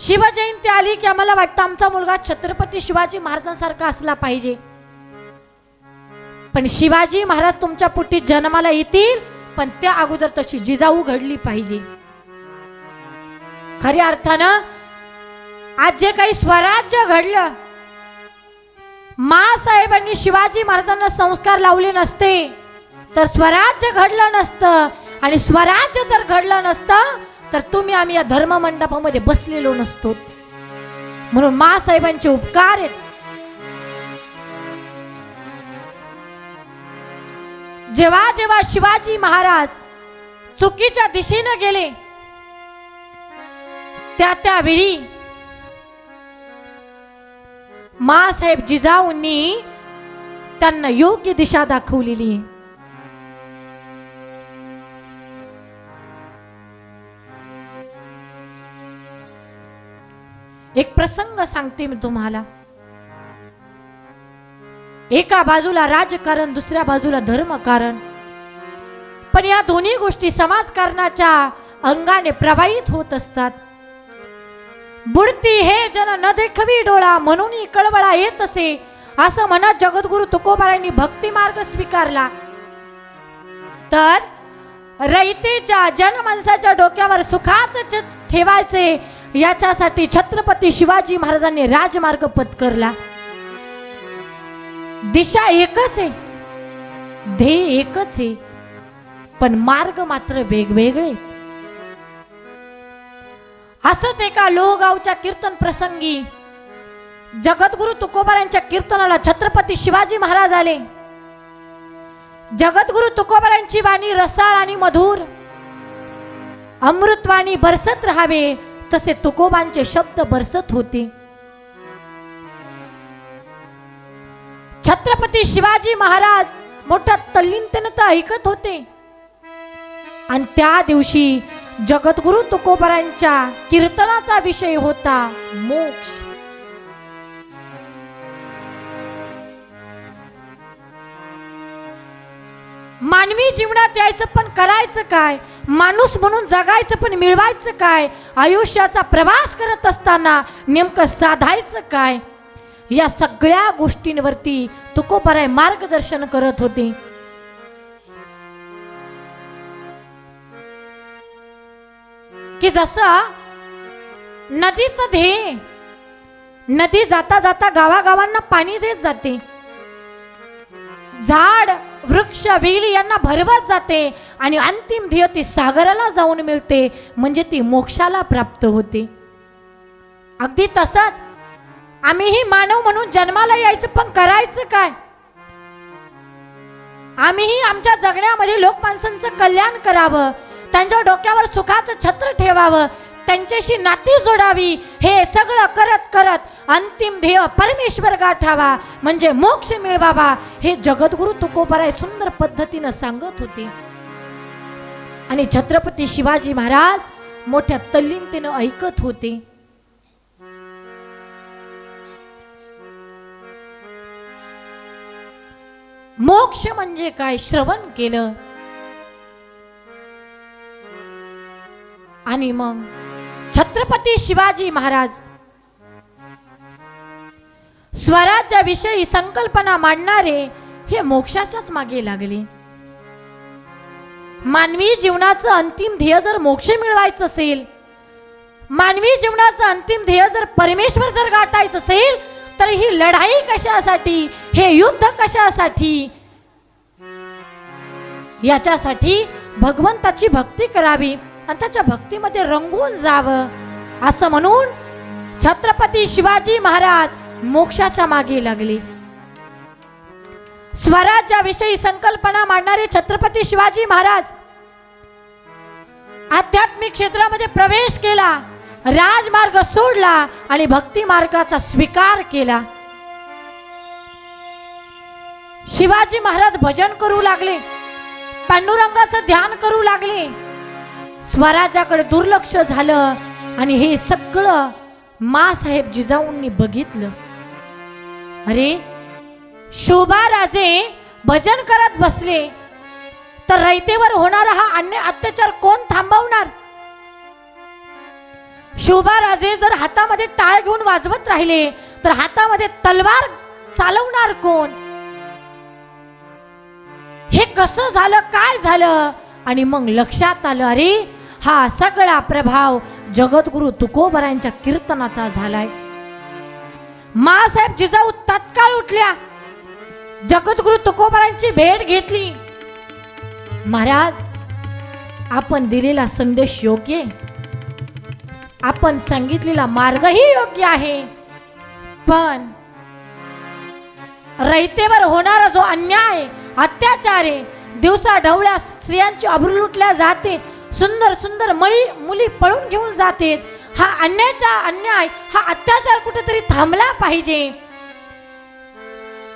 शिवजयंती आली की आम्हाला वाटतं आमचा मुलगा छत्रपती शिवाजी महाराजांसारखा असला पाहिजे. पण शिवाजी महाराज तुमच्या पोटी जन्माला येतील पण त्या अगोदर तशी जिजाऊ घडली पाहिजे. खऱ्या अर्थानं आज जे काही स्वराज्य घडलं साहेबांनी शिवाजी महाराजांना संस्कार लावले नसते तर स्वराज्य घडलं नसतं. आणि स्वराज्य जर घडलं नसतं तर तुम्ही आम्ही या धर्म मंडपामध्ये बसलेलो नसतो. म्हणून साहेबांचे उपकार आहेत. जेव्हा जेव्हा शिवाजी महाराज चुकीच्या दिशेनं गेले त्या त्यावेळी मासाहेब जिजाऊंनी त्यांना योग्य दिशा दाखवलेली आहे. एक प्रसंग सांगते मी तुम्हाला. एका बाजूला राजकारण दुसऱ्या बाजूला धर्मकारण. पण या दोन्ही गोष्टी समाजकारणाच्या अंगाने प्रवाहित होत असतात. बुडती हे जन न देखवी डोळा म्हणून कळवळा येत असे असं म्हणत जगद्गुरु तुकोबारांनी भक्ती मार्ग स्वीकारला. तर रयतेच्या जनमानसाच्या डोक्यावर सुखाच ठेवायचे याच्यासाठी छत्रपती शिवाजी महाराजांनी राजमार्ग पत्करला. दिशा एकच आहे. ध्येय एकच आहे. पण मार्ग मात्र वेगवेगळे. असंच एका लोहगावच्या कीर्तन प्रसंगी जगद्गुरु तुकोबारांच्या कीर्तनाला छत्रपती शिवाजी महाराज आले. जगद्गुरु तुकोबारांची वाणी रसाळ आणि मधुर. अमृतवाणी बरसत राहावे. तसे तुकोबांचे शब्द बरसत होते. छत्रपती शिवाजी महाराज मोठ्या तल्लीनतेनं ऐकत होते. आणि त्या दिवशी जगद्गुरु तुकोबरांच्या कीर्तनाचा विषय होता मोक्ष. मानवी जीवनात यायचं पण करायचं काय? माणूस म्हणून जगायचं पण मिळवायचं काय? आयुष्याचा प्रवास करत असताना नेमकं साधायचं काय? या सगळ्या गोष्टींवरती तुकोबराय मार्गदर्शन करत होते. की जसं नदीचं ध्येय नदी जाता जाता गावागावांना पाणी देत जाते. झाड वृक्ष वेल यांना भरवत जाते आणि अंतिम ध्येय ती सागराला जाऊन मिळते म्हणजे ती मोक्षाला प्राप्त होते. अगदी तसंच आम्हीही मानव म्हणून जन्माला यायचं पण करायचं काय? आम्हीही आमच्या जगण्यामध्ये लोक माणसांचं कल्याण करावं त्यांच्या डोक्यावर सुखाचं छत्र ठेवावं त्यांच्याशी नाती जोडावी हे सगळं करत करत अंतिम ध्येय परमेश्वर गाठावा. म्हणजे मोक्ष मिळवावा. हे जगद्गुरु तुकोबराय सुंदर पद्धतीनं सांगत होते. आणि छत्रपती शिवाजी महाराज मोठ्या तल्लीनतेनं ऐकत होते. मोक्ष म्हणजे काय? श्रवण केलं. आणि मग छत्रपती शिवाजी महाराज. स्वराज्याविषयी संकल्पना मांडणारे हे मोक्षाच्याच मागे लागले. मानवी जीवनाचं अंतिम ध्येय जर मोक्ष मिळवायचं असेल मानवी जीवनाचं अंतिम ध्येय जर परमेश्वर जर गाठायचं असेल तर ही लढाई कशासाठी हे युद्ध कशासाठी याच्यासाठी भगवंताची भक्ती करावी. आणि त्याच्या भक्तीमध्ये रंगून जावं. असं म्हणून छत्रपती शिवाजी महाराज मोक्षाच्या मागे लागले. स्वराज्याविषयी संकल्पना मांडणारे छत्रपती शिवाजी महाराज आध्यात्मिक क्षेत्रामध्ये प्रवेश केला राजमार्ग सोडला आणि भक्ती मार्गाचा स्वीकार केला. शिवाजी महाराज भजन करू लागले पांडुरंगाचं ध्यान करू लागले. स्वराज्याकडे दुर्लक्ष झालं आणि हे सगळं मासाहेब जिजाऊंनी बघितलं. अरे शोभा राजे भजन करत बसले. तर रयतेवर होणारा हा अन्य अत्याचार कोण थांबवणार? शोभाराजे जर हातामध्ये टाळ घेऊन वाजवत राहिले तर हातामध्ये तलवार चालवणार कोण? हे कसं झालं काय झालं? आणि मग लक्षात आलं अरे हा सगळा प्रभाव जगद्गुरु तुकोबरांच्या कीर्तनाचा झालाय. मासाहेब जिजाऊ तत्काळ उठल्या. जगद्गुरु तुकोबरांची भेट घेतली. महाराज आपण दिलेला संदेश योग्य आपण सांगितलेला मार्गही योग्य आहे. पण रहितेवर होणारा जो अन्याय अत्याचार आहे दिवसा ढवळ्या स्त्रियांची अब्रू लुटल्या जाते सुंदर सुंदर मळी मुली पळून घेऊन जाते. हा अन्यायचा अन्याय हा अत्याचार कुठेतरी थांबला पाहिजे.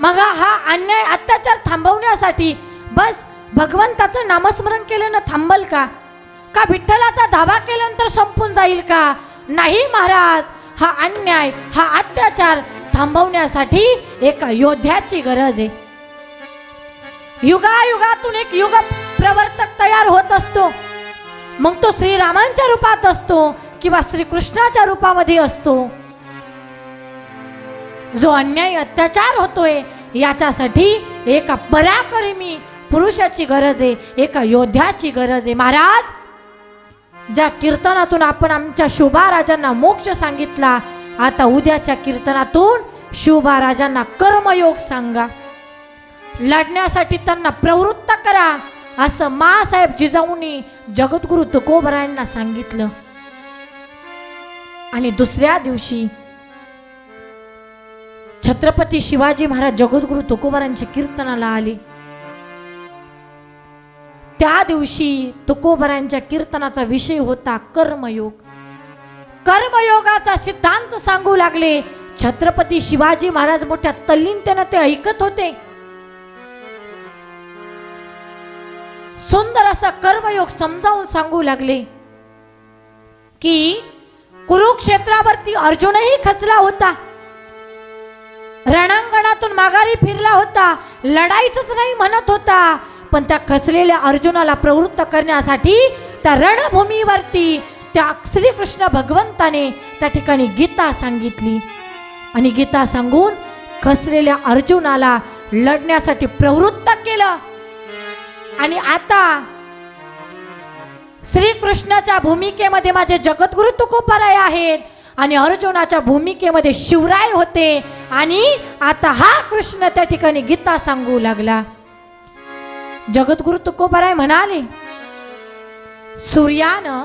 मग हा अन्याय अत्याचार थांबवण्यासाठी बस भगवंताचं नामस्मरण केल्यानं थांबल का? का विठ्ठलाचा धावा केल्यानंतर संपून जाईल का? नाही महाराज हा अन्याय हा अत्याचार थांबवण्यासाठी एका योद्ध्याची गरज आहे. युगायुगातून एक युग प्रवर्तक तयार होत असतो. मग तो श्रीरामांच्या रूपात असतो किंवा श्रीकृष्णाच्या रूपामध्ये असतो. जो अन्याय अत्याचार होतोय याच्यासाठी एका पराक्रमी पुरुषाची गरज आहे एका योद्ध्याची गरज आहे. महाराज ज्या कीर्तनातून आपण आमच्या शोभा राजांना मोक्ष सांगितला आता उद्याच्या कीर्तनातून शोभा राजांना कर्मयोग सांगा. लढण्यासाठी त्यांना प्रवृत्त करा. असं मासाहेब जिजाऊनी जगद्गुरु तुकोबरायांना सांगितलं. आणि दुसऱ्या दिवशी छत्रपती शिवाजी महाराज जगद्गुरु तुकोबरांच्या कीर्तनाला आले. त्या दिवशी तुकोबरांच्या कीर्तनाचा विषय होता कर्मयोग. कर्मयोगाचा सिद्धांत सांगू लागले. छत्रपती शिवाजी महाराज मोठ्या तल्लीनतेनं ते ऐकत होते. सुंदर असा कर्मयोग समजावून सांगू लागले की कुरुक्षेत्रावरती अर्जुनही खचला होता. रणांगणातून माघारी फिरला होता. लढाईच नाही म्हणत होता. पण त्या खचलेल्या अर्जुनाला प्रवृत्त करण्यासाठी त्या रणभूमीवरती त्या श्रीकृष्ण भगवंताने त्या ठिकाणी गीता सांगितली. आणि गीता सांगून खचलेल्या अर्जुनाला लढण्यासाठी प्रवृत्त केलं. आणि आता श्रीकृष्णाच्या भूमिकेमध्ये माझे जगद्गुरु तुकोपराय आहेत. आणि अर्जुनाच्या भूमिकेमध्ये शिवराय होते. आणि आता हा कृष्ण त्या ठिकाणी गीता सांगू लागला. जगद्गुरु तुकोबराय म्हणाले. सूर्यानं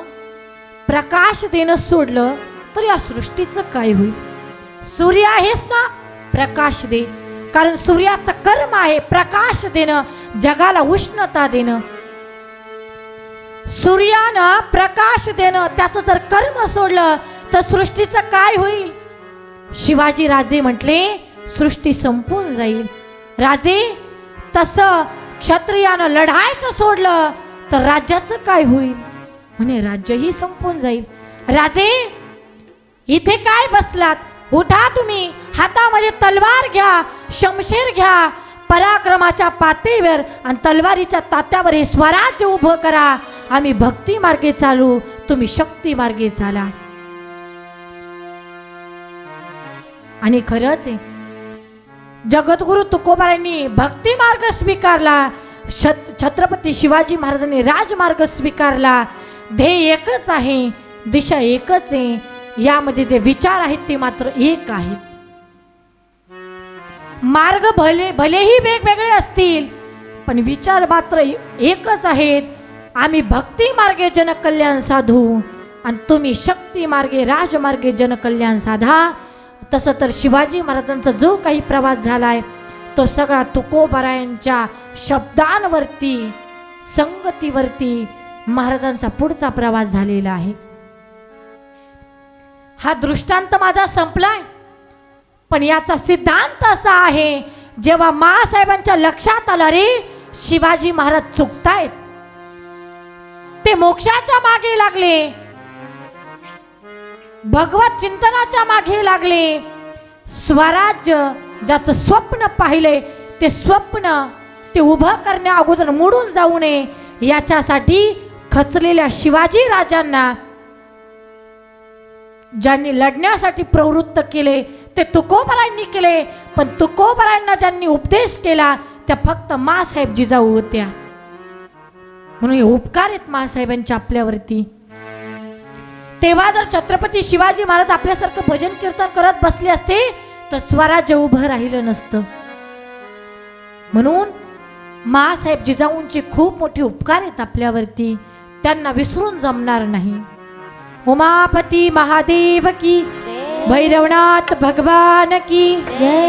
प्रकाश देणं सोडलं तर या सृष्टीचं काय होईल? सूर्य आहेच ना प्रकाश दे. कारण सूर्याचं कर्म आहे प्रकाश देणं जगाला उष्णता देणं. सूर्यानं प्रकाश देणं त्याचं जर कर्म सोडलं तर सृष्टीचं काय होईल? शिवाजी राजे म्हटले सृष्टी संपून जाईल. राजे तसं क्षत्रियानं लढायचं सोडलं तर राज्याचं काय होईल? म्हणे राज्यही संपून जाईल. राजे इथे काय बसलात? उठा तुम्ही हातामध्ये तलवार घ्या शमशेर घ्या पराक्रमाच्या पातळीवर आणि तलवारीच्या तात्यावर हे स्वराज्य उभं करा. आम्ही भक्ती मार्गे चालू तुम्ही शक्ती मार्गे चाला. आणि खरंच आहे जगद्गुरु तुकोबारांनी भक्ती मार्ग स्वीकारला छत्रपती शिवाजी महाराजांनी राजमार्ग स्वीकारला. ध्येय एकच आहे दिशा एकच आहे यामध्ये जे विचार आहेत ते मात्र एक आहेत. मार्ग भले भलेही वेगवेगळे असतील पण विचार मात्र एकच आहेत. आम्ही भक्ती मार्गे जनकल्याण साधू आणि तुम्ही शक्ती मार्गे राजमार्गे जनकल्याण साधा. तसं तर शिवाजी महाराजांचा जो काही प्रवास झालाय तो सगळा तुकोबरायांच्या शब्दांवरती संगतीवरती महाराजांचा पुढचा प्रवास झालेला आहे. हा दृष्टांत माझा संपलाय. पण याचा सिद्धांत असा आहे जेव्हा मासाहेबांच्या लक्षात आलं रे शिवाजी महाराज चुकतायत. ते मोक्षाच्या मागे लागले. भगवत चिंतनाच्या मागे लागले. स्वराज्य ज्याचं स्वप्न पाहिले ते स्वप्न ते उभं करण्या अगोदर मोडून जाऊ नये याच्यासाठी खचलेल्या शिवाजी राजांना ज्यांनी लढण्यासाठी प्रवृत्त केले ते तुकोबरायांनी केले पण तुकोबरायांना ज्यांनी उपदेश केला त्या फक्त मासाहेब जिजाऊ होत्या. म्हणून हे उपकार आहेत मासाहेबांच्या आपल्यावरती. तेव्हा जर छत्रपती शिवाजी महाराज आपल्यासारखं भजन कीर्तन करत बसले असते तर स्वराज्य उभं राहिलं नसतं. म्हणून मासाहेब जिजाऊंचे खूप मोठे उपकार आहेत आपल्यावरती. त्यांना विसरून जमणार नाही. उमापती महादेव की भैरवनाथ भगवान की। जय।